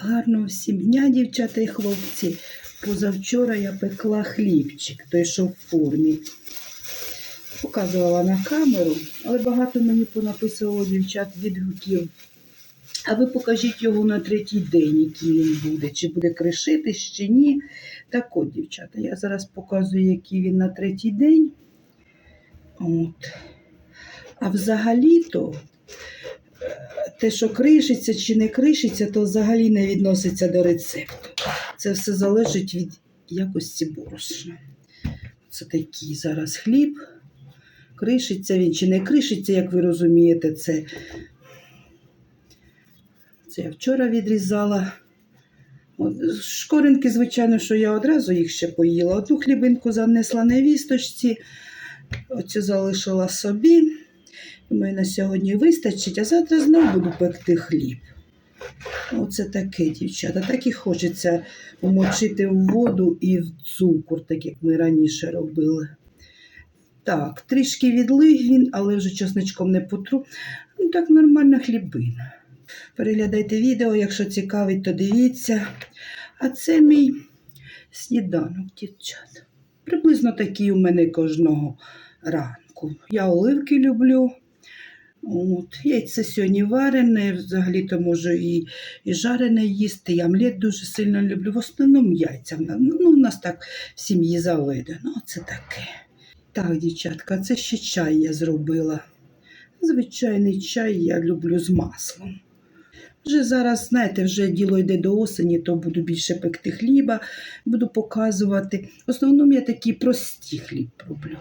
Гарного всім дня, дівчата і хлопці. Позавчора я пекла хлібчик, той, що в формі. Показувала на камеру, але багато мені понаписувало дівчат відгуків. А ви покажіть його на третій день, який він буде, чи буде кришитись, чи ні. Так от, дівчата, я зараз показую, який він на третій день. От. А взагалі-то те, що кришиться чи не кришиться, то взагалі не відноситься до рецепту. Це все залежить від якості борошна. Це такий зараз хліб. Кришиться він чи не кришиться, як ви розумієте, це, це я вчора відрізала. Шкоринки, звичайно, що я одразу їх ще поїла. Одну хлібинку занесла на вісточці, оцю залишила собі. Думаю, на сьогодні вистачить, а завтра знову буду пекти хліб. Оце таке, дівчата. Так і хочеться умочити в воду і в цукор, так як ми раніше робили. Так, трішки відлиг він, але вже чесничком не потру. Ну, так нормальна хлібина. Переглядайте відео, якщо цікавить, то дивіться. А це мій сніданок, дівчата. Приблизно такий у мене кожного ранку. Я оливки люблю. От. Яйце сьогодні варене, взагалі-то можу і, і жарене їсти. Я омлет дуже сильно люблю. В основному яйця. Ну, у нас так в сім'ї заведено. Оце таке. Так, дівчатка, це ще чай я зробила. Звичайний чай я люблю з маслом. Вже зараз, знаєте, вже діло йде до осені, то буду більше пекти хліба, буду показувати. В основному я такі прості хліб роблю.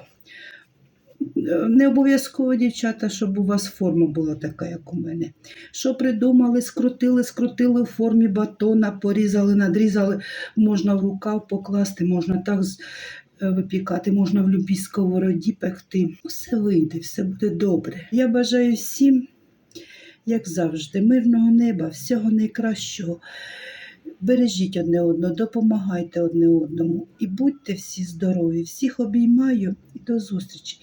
Не обов'язково, дівчата, щоб у вас форма була така, як у мене. Що придумали, скрутили, скрутили в формі батона, порізали, надрізали, можна в рукав покласти, можна так е, випікати, можна в любій сковороді пекти. Все вийде, все буде добре. Я бажаю всім, як завжди, мирного неба, всього найкращого. Бережіть одне одного, допомагайте одне одному і будьте всі здорові. Всіх обіймаю і до зустрічі.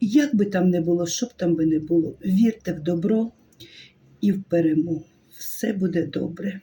Як би там не було, що б там би не було, вірте в добро і в перемогу. Все буде добре.